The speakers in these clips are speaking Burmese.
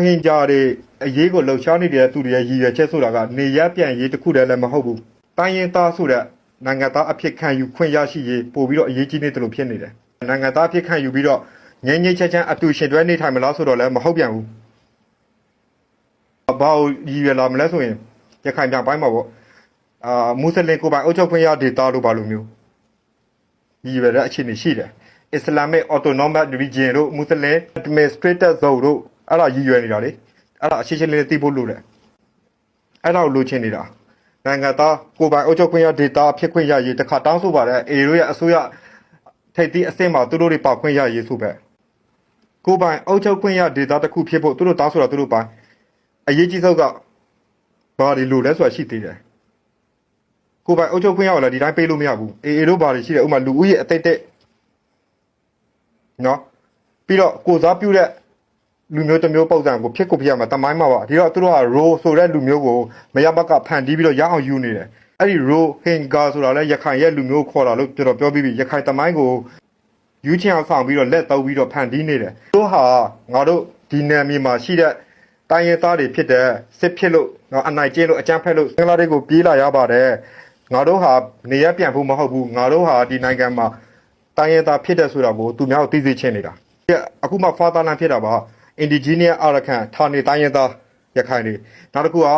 ဟင်ဂျာတွေအရေးကိုလှုပ်ရှားနေတဲ့သူတွေရဲ့ရည်ရွယ်ချက်ဆိုတာကနေရပြန်ရေးတစ်ခုတည်းလည်းမဟုတ်ဘူးတိုင်းရင်သားဆိုတဲ့နိုင်ငံသားအဖြစ်ခံယူခွင့်ရရှိရေးပို့ပြီးတော့အရေးကြီးနေတယ်လို့ဖြစ်နေတယ်နိုင်ငံသားအဖြစ်ခံယူပြီးတော့ငြိမ်းငြိမ်းချမ်းချမ်းအတူရှင်တွဲနေထိုင်မလားဆိုတော့လည်းမဟုတ်ပြန်ဘူးဘာကိုရည်ရွယ်လာမလဲဆိုရင်ရခိုင်ပြန်ပိုင်းမှာပေါ့အာမွတ်စလင်ကိုယ်ပိုင်အုပ်ချုပ်ခွင့်ရဒေသတို့ဘာလိုမျိုးရည်ရွယ်တဲ့အခြေအနေရှိတယ် Islamic Autonomous Region တို့ Muslim Administrative Zone တို့အဲ့ဒါရ ည်ရွယ်နေတာလေအဲ့ဒါအရှင်းရှင်းလေးသိဖို့လိုတယ်အဲ့ဒါကိုလိုချင်နေတာနိုင်ငံသားကိုယ်ပိုင်အုပ်ချုပ်ခွင့်ရဒေတာဖြစ်ခွင့်ရရေးတစ်ခါတောင်းဆိုပါတယ်အေတို့ရဲ့အစိုးရထိပ်သီးအဆင့်မှာသူတို့တွေပါခွင့်ရရေးဆိုပဲကိုယ်ပိုင်အုပ်ချုပ်ခွင့်ရဒေတာတစ်ခုဖြစ်ဖို့သူတို့တောင်းဆိုတာသူတို့ပိုင်အရေးကြီးဆုံးကဘာတွေလိုလဲဆိုတာရှိသေးတယ်ကိုယ်ပိုင်အုပ်ချုပ်ခွင့်ရလာဒီတိုင်းပေးလို့မရဘူးအေအေတို့ဘာတွေရှိတယ်ဥပမာလူဦးရေအသိတဲ့နော်ပြီးတော့ကိုစားပြုတဲ့ လူမျိုးတစ်မျိုးပုံစံကိုဖြစ်ကိုဖြစ်ရမှာတမိုင်းမှာပါဒီတော့သူတို့က role ဆိုတဲ့လူမျိုးကိုမရဘက်ကဖန်တီးပြီးတော့ရအောင်ယူနေတယ်အဲ့ဒီ role hinga ဆိုတာလဲရခိုင်ရဲ့လူမျိုးခေါ်တာလို့ကျွန်တော်ပြောပြီးပြီရခိုင်တမိုင်းကိုယူချင်အောင်ဆောင်ပြီးတော့လက်သုံးပြီးတော့ဖန်တီးနေတယ်သူတို့ဟာငါတို့ဒီနယ်မြေမှာရှိတဲ့တိုင်းရင်းသားတွေဖြစ်တဲ့စစ်ဖြစ်လို့နော်အနိုင်ကျင်းလို့အကြမ်းဖက်လို့စင်္ဂလာတွေကိုပြေးလာရပါတယ်ငါတို့ဟာနေရပြန်ဖို့မဟုတ်ဘူးငါတို့ဟာဒီနိုင်ငံမှာတိုင်းရင်းသားဖြစ်တဲ့ဆိုတာကိုသူများကိုသိသိချင်းနေတာဒီအခုမှ fatherland ဖြစ်တာပါ indigenous arakan ဌာနေတိုင်းရင်းသားရခိုင်တွေနောက်တစ်ခုက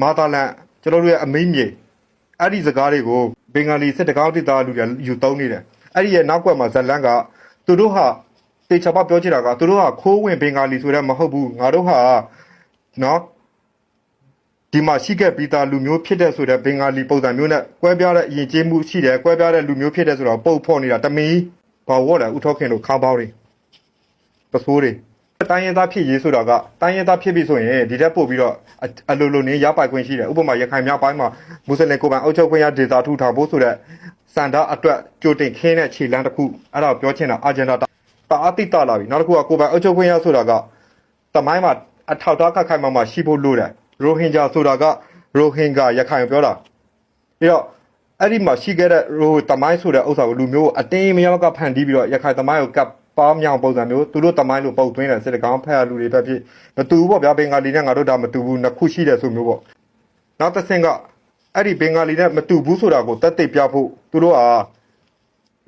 motherland ကျွန်တော်တို့ရဲ့အမိမြေအဲ့ဒီစကားတွေကိုဘင်္ဂါလီစစ်တကောင်းတိသားလူတွေယူသုံးနေတယ်အဲ့ဒီရဲ့နောက်ကွယ်မှာဇလန်ကသူတို့ဟာတေချာပပြောချင်တာကသူတို့ဟာခိုးဝင်ဘင်္ဂါလီဆိုတဲ့မဟုတ်ဘူးငါတို့ဟာနော်ဒီမှာရှိခဲ့ပြီးသားလူမျိုးဖြစ်တဲ့ဆိုတဲ့ဘင်္ဂါလီပုံစံမျိုးနဲ့ကွဲပြားတဲ့အရင်ကျေးမှုရှိတယ်ကွဲပြားတဲ့လူမျိုးဖြစ်တဲ့ဆိုတော့ပုတ်ဖော်နေတာတမီဘာဝေါ်တယ်ဥထောက်ခင်လို့ခါပေါင်းတွေပစိုးတွေ တိုင်းရင်သားဖြစ်ရေးဆိုတာကတိုင်းရင်သားဖြစ်ပြီဆိုရင်ဒီတက်ပို့ပြီးတော့အအလိုလိုနေရပိုက်ခွင့်ရှိတယ်ဥပမာရခိုင်မြောက်ပိုင်းမှာမွတ်စလင်ကိုယ်ပိုင်အုပ်ချုပ်ခွင့်ရဒေသထူထောင်ဖို့ဆိုတဲ့စန္ဒအတွက်ကြိုတင်ခင်းတဲ့ခြေလမ်းတစ်ခုအဲ့ဒါကိုပြောချင်တာအဂျန်ဒါတအားတိတလာပြီနောက်တစ်ခုကကိုယ်ပိုင်အုပ်ချုပ်ခွင့်ရဆိုတာကတမိုင်းမှာအထောက်အထားခက်ခိုင်မှမှရှိဖို့လိုတယ်ရိုဟင်ဂျာဆိုတာကရိုဟင်ဂျာရခိုင်ပြောတာပြီးတော့အဲ့ဒီမှာရှိခဲ့တဲ့ရိုတမိုင်းဆိုတဲ့ဥစ္စာကိုလူမျိုးကိုအတင်းမရောကဖန်တီးပြီးတော့ရခိုင်တမိုင်းကိုကပ် ပါမြောင်ပုံစံမျိုးသူတို့တမိုင်းလိုပုတ်သွင်းတယ်စစ်တကောင်းဖက်ရလူတွေပဲဖြစ်မတူဘူးပေါ့ဗျာဘင်္ဂါလီနဲ့ငါတို့ဒါမတူဘူးနှစ်ခုရှိတယ်ဆိုမျိုးပေါ့နောက်တစ်ဆင့်ကအဲ့ဒီဘင်္ဂါလီနဲ့မတူဘူးဆိုတာကိုတက်သိပြဖို့သူတို့က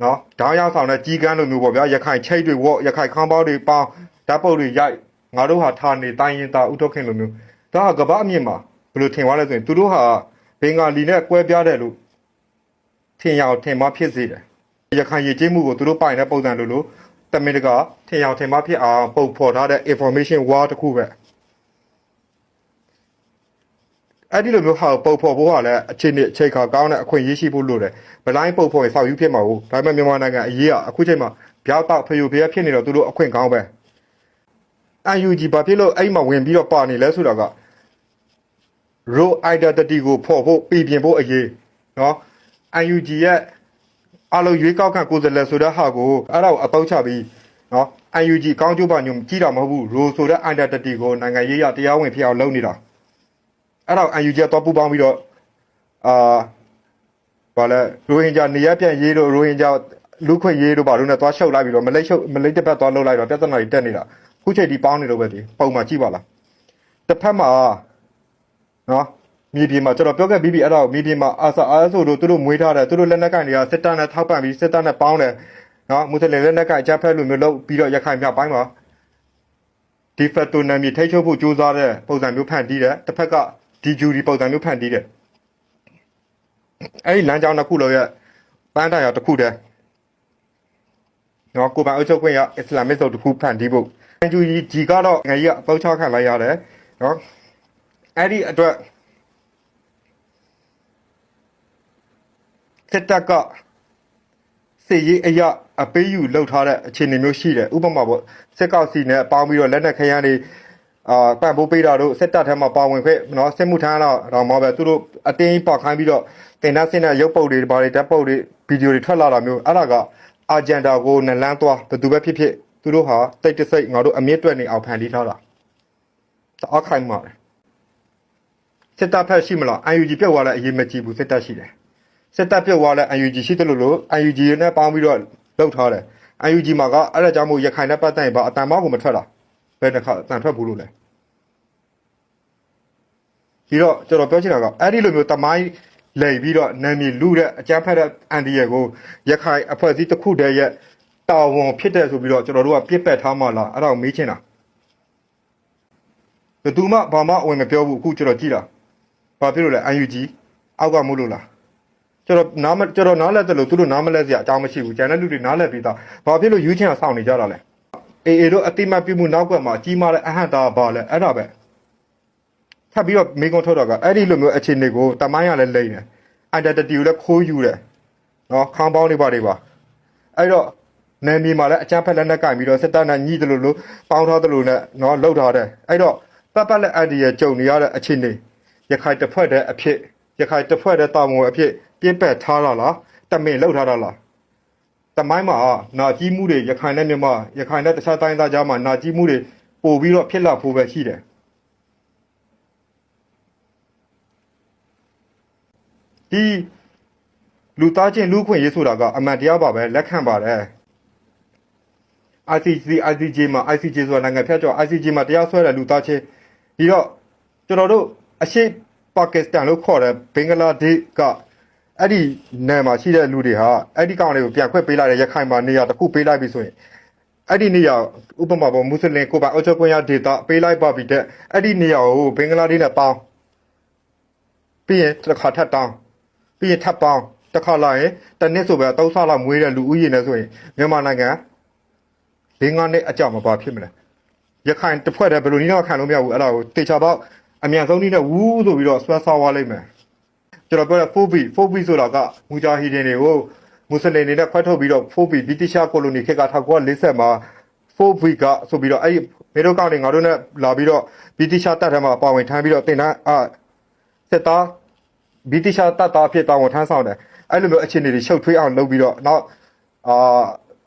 နော်ဓာတ်ရောက်ဆောင်တဲ့ကြီးကန်းလိုမျိုးပေါ့ဗျာရခိုင်ချိတ်တွေဝေါ့ရခိုင်ခမ်းပေါက်တွေပေါင်းဓာတ်ပုတ်တွေရိုက်ငါတို့ဟာဌာနေတိုင်းရင်သားဥထုတ်ခင်လိုမျိုးဒါကကမ္ဘာအမြင့်မှာဘယ်လိုထင်သွားလဲဆိုရင်သူတို့ဟာဘင်္ဂါလီနဲ့ကွဲပြားတယ်လို့ထင်ရအောင်ထင်မှားဖြစ်စေတယ်ရခိုင်ရည်ကြီးမှုကိုသူတို့ပိုင်တဲ့ပုံစံလိုလို တမင်တကာထင်ရအောင်ထင်မှားဖြစ်အောင်ပုံဖော်ထားတဲ့ information war တစ်ခုပဲအဲ့ဒီလိုမျိုးဟာပုံဖော်ဖို့ကလည်းအခြေအနေအခြေခါကောင်းတဲ့အခွင့်အရေးရှိဖို့လိုတယ်။ဘလိုင်းပုံဖော်ရင်ဆောက်ယူဖြစ်မှာဟုတ်ဒါပေမဲ့မြန်မာနိုင်ငံအရေးကအခုချိန်မှာပြောက်တော့ဖျို့ဖျက်ဖြစ်နေတော့သူတို့အခွင့်ကောင်းပဲ။ UNG ဘာဖြစ်လို့အဲ့မှာဝင်ပြီးတော့ပါနေလဲဆိုတာက role identity ကိုဖော်ဖို့ပြည်ပြင်ဖို့အရေးနော် UNG ရဲ့ အလုံးရွေးကောက်ခံကိုယ်စားလှယ်ဆိုတဲ့ဟာကိုအဲ့ဒါကိုအပေါက်ချပြီးနော် UNG ကောင်းကျိုးပါညုံကြီးတာမဟုတ်ဘူး role ဆိုတဲ့ identity ကိုနိုင်ငံရေးရတရားဝင်ဖြစ်အောင်လုပ်နေတာအဲ့တော့ UNG ကတော့ပူပေါင်းပြီးတော့အာဘာလဲရိုဟင်ဂျာနေရပြန်ရေးလို့ရိုဟင်ဂျာလူခွင့်ရေးလို့ဘာလို့နဲ့သွားရှုပ်လိုက်ပြီးတော့မလိတ်ရှုပ်မလိတ်တစ်ပတ်သွားလှုပ်လိုက်တော့ပြဿနာတွေတက်နေတာခုချိန်ဒီပေါင်းနေလို့ပဲဒီပုံမှန်ကြည့်ပါလားတစ်ဖက်မှာနော် မြေပြင်မှာကျွန်တော်ပြောခဲ့ပြီးပြီအဲ့ဒါကိုမြေပြင်မှာအာဆာအာဆိုတို့သူတို့မွေးထားတယ်သူတို့လက်နက်ကင်တွေကစစ်တပ်နဲ့ထောက်ပံ့ပြီးစစ်တပ်နဲ့ပေါင်းတယ်နော်မွတ်စလင်လက်နက်ကင်အကြမ်းဖက်လူမျိုးလို့ပြီးတော့ရခိုင်မြောက်ပိုင်းမှာဒီဖက်တိုနာမီထိတ်ချုပ်ဖို့ကြိုးစားတဲ့ပုံစံမျိုးဖန်တီးတယ်တစ်ဖက်ကဒီဂျူဒီပုံစံမျိုးဖန်တီးတယ်အဲ့ဒီလမ်းကြောင်းတစ်ခုလုံးရဲ့ပန်းတိုင်ရတစ်ခုတည်းနော်ကိုပိုင်အုပ်ချုပ်ခွင့်ရအစ္စလာမစ်စုပ်တစ်ခုဖန်တီးဖို့အန်ဂျူဂျီကတော့ငရီကအပေါချခံလိုက်ရတယ်နော်အဲ့ဒီအတွက် စစ်တပ်ကစေရေးအရာအပေးယူလှုပ်ထားတဲ့အခြေအနေမျိုးရှိတယ်ဥပမာပေါ့စစ်ကောက်စီနဲ့ပေါင်းပြီးတော့လက်နက်ခရမ်းတွေအာပံ့ပိုးပေးတာတို့စစ်တပ်ထဲမှာပါဝင်ခဲ့နော်စစ်မှုထမ်းတော့တော့မဟုတ်ပဲသူတို့အတင်းပေါက်ခိုင်းပြီးတော့တင်တဲ့ဆင်းတဲ့ရုပ်ပုတ်တွေဘာတွေဓာတ်ပုတ်တွေဗီဒီယိုတွေထွက်လာတာမျိုးအဲ့ဒါကအာဂျန်ဒါကိုနလန်းသွားဘယ်သူပဲဖြစ်ဖြစ်သူတို့ဟာတိတ်တဆိတ်ငါတို့အမြင့်တွက်နေအောင်ဖန်တီးထားတာတအားခိုင်းမှာတယ်စစ်တပ်ဖက်ရှိမလား UNG ပြုတ်သွားလဲအရေးမကြီးဘူးစစ်တပ်ရှိတယ် စစ်တပ်ပြုတ်သွားလဲ UNG ရှိတယ်လို့လို့ UNG နဲ့ပေါင်းပြီးတော့လှုပ်ထားတယ် UNG မှာကအဲ့ဒါကြောင့်မို့ရခိုင်နဲ့ပတ်သက်ရင်ဘာအတန်မောက်ကိုမထွက်တာဘယ်နှခါအတန်ထွက်ဘူးလို့လဲဒီတော့ကျွန်တော်ပြောချင်တာကအဲ့ဒီလိုမျိုးတမိုင်းလိန်ပြီးတော့နာမည်လူတဲ့အကြမ်းဖက်တဲ့အန်ဒီရဲ့ကိုရခိုင်အဖွဲ့အစည်းတစ်ခုတည်းရဲ့တာဝန်ဖြစ်တဲ့ဆိုပြီးတော့ကျွန်တော်တို့ကပြစ်ပက်ထားမှလားအဲ့ဒါကိုမေးချင်တာဘယ်သူမှဘာမှအဝင်မပြောဘူးအခုကျွန်တော်ကြည့်တာဘာဖြစ်လို့လဲ UNG အောက်ကမို့လို့လား ကျွန်တော်နားမကျွန်တော်နားလဲတယ်လို့သူတို့နားမလဲစရာအကြောင်းမရှိဘူးကျန်တဲ့လူတွေနားလဲပြီးသားဘာဖြစ်လို့ယူချင်းအောင်စောင့်နေကြတာလဲအေအေတို့အတိမတ်ပြမှုနောက်ကွယ်မှာကြီးမားတဲ့အဟန့်တာဘာလဲအဲ့ဒါပဲထပ်ပြီးတော့မိကုံထုတ်တော့ကအဲ့ဒီလိုမျိုးအခြေအနေကိုတမိုင်းရလဲလိမ့်တယ် identity ကိုလည်းခိုးယူတယ်နော်ခေါင်းပေါင်းတွေပါတွေပါအဲ့တော့နယ်မြေမှာလည်းအကြမ်းဖက်လက်နက်ကင်ပြီးတော့စစ်တပ်နဲ့ညှိတယ်လို့လို့ပေါင်းထားတယ်လို့နဲ့နော်လှုပ်ထားတယ်အဲ့တော့ပတ်ပတ်လက်အန်ဒီရဲ့ကြုံနေရတဲ့အခြေအနေရခိုင်တစ်ဖွဲ့တည်းအဖြစ်ရခိုင်တစ်ဖွဲ့တည်းတာဝန်အဖြစ် ပြင်းပက်ထားတာလားတမင်လှုပ်ထားတာလားတမိုင်းမှာနာကြီးမှုတွေရခိုင်နဲ့မြန်မာရခိုင်နဲ့တခြားတိုင်းသားကြားမှာနာကြီးမှုတွေပို့ပြီးတော့ဖြစ်လာဖို့ပဲရှိတယ်ဒီလူသားချင်းလူခွင့်ရေးဆိုတာကအမှန်တရားပါပဲလက်ခံပါတယ် ICC ICJ မှာ ICJ ဆိုတာနိုင်ငံဖြတ်ကျော် ICJ မှာတရားစွဲတဲ့လူသားချင်းဒီတော့ကျွန်တော်တို့အရှိပါကစ္စတန်လို့ခေါ်တဲ့ဘင်္ဂလားဒေ့ရှ်က အဲ့ဒီနယ်မှာရှိတဲ့လူတွေဟာအဲ့ဒီကောင်တွေကိုပြန်ခွင့်ပေးလိုက်တဲ့ရခိုင်မှာနေရာတစ်ခုပေးလိုက်ပြီဆိုရင်အဲ့ဒီနေရာဥပမာပေါ်မွတ်စလင်ကိုပါအော်ချကွန်ရဒေတာပေးလိုက်ပါပြီတဲ့အဲ့ဒီနေရာကိုဘင်္ဂလားဒေ့ရှ်နဲ့ပေါင်းပြီးရင်တစ်ခါထပ်တောင်းပြီးရင်ထပ်ပေါင်းတစ်ခါလာရင်တစ်နှစ်ဆိုပဲတောက်ဆလောက်မွေးတဲ့လူဦးရေနဲ့ဆိုရင်မြန်မာနိုင်ငံလေးငါးနှစ်အကြောင်းမပါဖြစ်မလဲရခိုင်တစ်ဖွဲ့တည်းဘယ်လိုနည်းတော့ခံလို့မရဘူးအဲ့ဒါကိုတေချာပေါက်အမြန်ဆုံးနည်းနဲ့ဝူးဆိုပြီးတော့ဆွဲဆောက်သွားလိမ့်မယ် ကျွန်တော်ပြောတဲ့ 4B 4B ဆိုတာကမူဂျာဟီဒင်တွေကိုမွတ်စလင်တွေနဲ့ခွဲထုတ်ပြီးတော့ 4B ဗြိတိရှကိုလိုနီခေတ်က1940မှာ 4B ကဆိုပြီးတော့အဲ့ဒီမေတို့ကောင်တွေငါတို့နဲ့လာပြီးတော့ဗြိတိရှတပ်ထဲမှာပါဝင်ထမ်းပြီးတော့တင်တန်းအစစ်သားဗြိတိရှတပ်သားအဖြစ်တာဝန်ထမ်းဆောင်တယ်အဲ့လိုမျိုးအခြေအနေတွေရှုပ်ထွေးအောင်လုပ်ပြီးတော့နောက်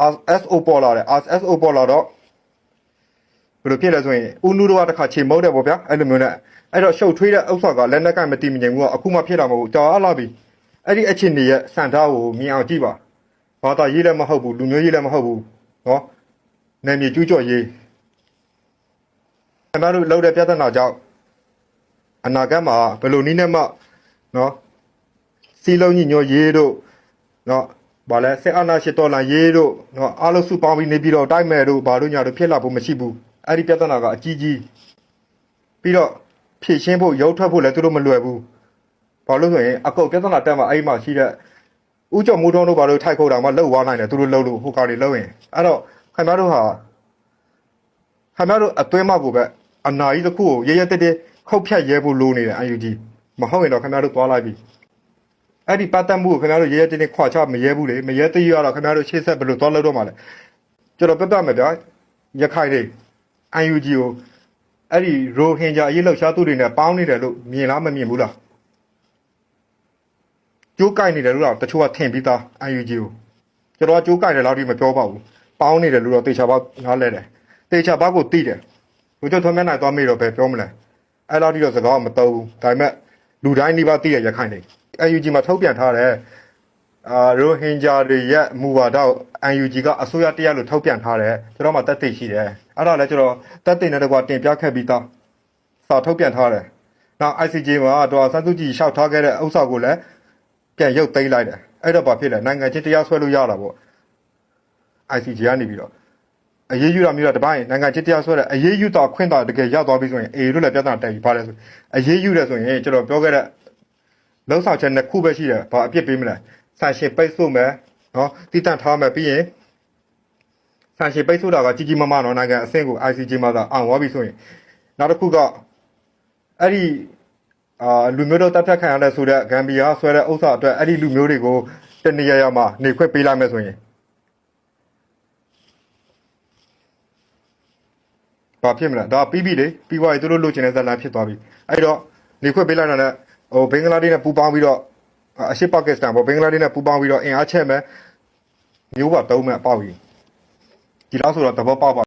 အာ SO ပေါ်လာတယ် SO ပေါ်လာတော့ဘယ်လိုဖြစ်လဲဆိုရင်ဦးနုတို့ကတစ်ခါချိန်မုတ်တယ်ပေါ့ဗျာအဲ့လိုမျိုးနဲ့ အဲ့တော့ရှုပ်ထွေးတဲ့ဥစ္စာကလက်နက်ကမတိမငြိမ်ဘူးကအခုမှဖြစ်တာမဟုတ်ဘူးတော်အားလာပြီအဲ့ဒီအခြေအနေရဲ့စံထားကိုမြင်အောင်ကြည့်ပါဘာသာရေးလည်းမဟုတ်ဘူးလူမျိုးရေးလည်းမဟုတ်ဘူးနော်နာမည်ကျူးကျော်ရေးခင်ဗျားတို့လောက်တဲ့ပြဿနာကြောင့်အနာဂတ်မှာဘယ်လိုနည်းနဲ့မှနော်စီလုံးညညောရေးတို့နော်ဘာလဲစစ်အာဏာရှင်တော်လှန်ရေးတို့နော်အားလုံးစုပေါင်းပြီးနေပြီးတော့တိုက်မယ်တို့ဘာတို့ညာတို့ဖြစ်လာဖို့မရှိဘူးအဲ့ဒီပြဿနာကအကြီးကြီးပြီးတော့ ဖြည့်ရှင်းဖို့ရုပ်ထွက်ဖို့လည်းသူတို့မလွယ်ဘူးဘာလို့ဆိုရင်အကုတ်ပြဿနာတက်မှာအဲ့ဒီမှာရှိတဲ့ဥကြောင့်မိုးထုံးတို့ဘာလို့ထိုက်ခုတ်တာမှလှုပ်သွားနိုင်တယ်သူတို့လှုပ်လို့ဟိုကောင်တွေလှုပ်ရင်အဲ့တော့ခင်ဗျားတို့ဟာခင်ဗျားတို့အတွင်းမှာကိုပဲအနာကြီးတစ်ခုကိုရရတက်တက်ခုတ်ဖြတ်ရဲဖို့လိုနေတယ် UNG မဟုတ်ရင်တော့ခင်ဗျားတို့သွားလိုက်ပြီအဲ့ဒီပတ်သက်မှုကိုခင်ဗျားတို့ရဲရဲတင်းတင်းခွာချမရဲဘူးလေမရဲသိရတော့ခင်ဗျားတို့ရှေ့ဆက်ဘယ်လိုသွားလို့တော့မှာလဲကျွန်တော်ပြတ်ပြမယ်ဗျာရခိုင်တွေ UNG ကို အဲ့ဒီရိုဟင်ဂျာအရေးလောက်ရှားသူတွေနဲ့ပေါင်းနေတယ်လို့မြင်လားမမြင်ဘူးလားကျိုးကိုက်နေတယ်လို့တော့တချို့ကထင်ပြီးသား UNG ကိုကျွန်တော်ကကျိုးကိုက်တယ်လို့ဒီမပြောပါဘူးပေါင်းနေတယ်လို့တော့တေချာပေါက်နားလဲတယ်တေချာပေါက်ကိုတိတယ်ဘုကျော်ထွန်းမြတ်နိုင်သွားမေးတော့ပဲပြောမလဲအဲ့လောက်ဒီတော့စကားမတော့ဘူးဒါပေမဲ့လူတိုင်းနှိပါတိရရခိုင်တွေ UNG မှာထုတ်ပြန်ထားတယ် အာရိုဟင်ဂျာတွေရဲ့မူဝါဒကို UNG ကအစိုးရတရားလို့ထုတ်ပြန်ထားတယ်ကျွန်တော်မှတက်သိရှိတယ်အဲ့ဒါလည်းကျွန်တော်တက်သိနေတဲ့ကွာတင်ပြခဲ့ပြီးသားစာထုတ်ပြန်ထားတယ်နောက် ICJ မှာတော့စန်းစုကြည်လျှောက်ထားခဲ့တဲ့ဥစ္စာကိုလည်းပြန်ရုပ်သိမ်းလိုက်တယ်အဲ့တော့ဘာဖြစ်လဲနိုင်ငံချင်းတရားစွဲလို့ရတာပေါ့ ICJ ကနေပြီးတော့အရေးယူတာမျိုးတော့တပိုင်းနိုင်ငံချင်းတရားစွဲတဲ့အရေးယူတာခွင့်တာတကယ်ရောက်သွားပြီဆိုရင်အေတို့လည်းပြဿနာတက်ပြီပါလဲဆိုအရေးယူတယ်ဆိုရင်ကျွန်တော်ပြောခဲ့တဲ့လုံးဆောင်ချက်နှစ်ခုပဲရှိတယ်ဘာအပြစ်ပေးမလဲ ဆန်ရှင်ပိတ်ဆို့မယ်နော်တည်တံ့ထားမယ်ပြီးရင်ဆန်ရှင်ပိတ်ဆို့တာကကြီးကြီးမားမားတော့နိုင်ငံအဆင့်ကို ICJ မှာသာအောင်သွားပြီဆိုရင်နောက်တစ်ခုကအဲ့ဒီအာလူမျိုးတို့တပ်ဖြတ်ခံရတဲ့ဆိုတဲ့ဂမ်ဘီယာဆွဲတဲ့ဥစ္စာအတွက်အဲ့ဒီလူမျိုးတွေကိုတနေရာရာမှာနေခွင့်ပေးလိုက်မယ်ဆိုရင်ဘာဖြစ်မလဲဒါပြီးပြီလေပြီးသွားပြီသူတို့လိုချင်တဲ့ဇာတ်လမ်းဖြစ်သွားပြီအဲ့တော့နေခွင့်ပေးလိုက်တာနဲ့ဟိုဘင်္ဂလားဒေ့ရှ်နဲ့ပူးပေါင်းပြီးတော့ အရှေ့ပါကစ္စတန်ပေါ့ဘင်္ဂလားဒေ့ရှ်နဲ့ပူးပေါင်းပြီးတော့အင်အားချက်မယ်မျိုးပါတုံးမဲ့အပေါ့ကြီးဒီလောက်ဆိုတော့သဘောပေါက်ပါ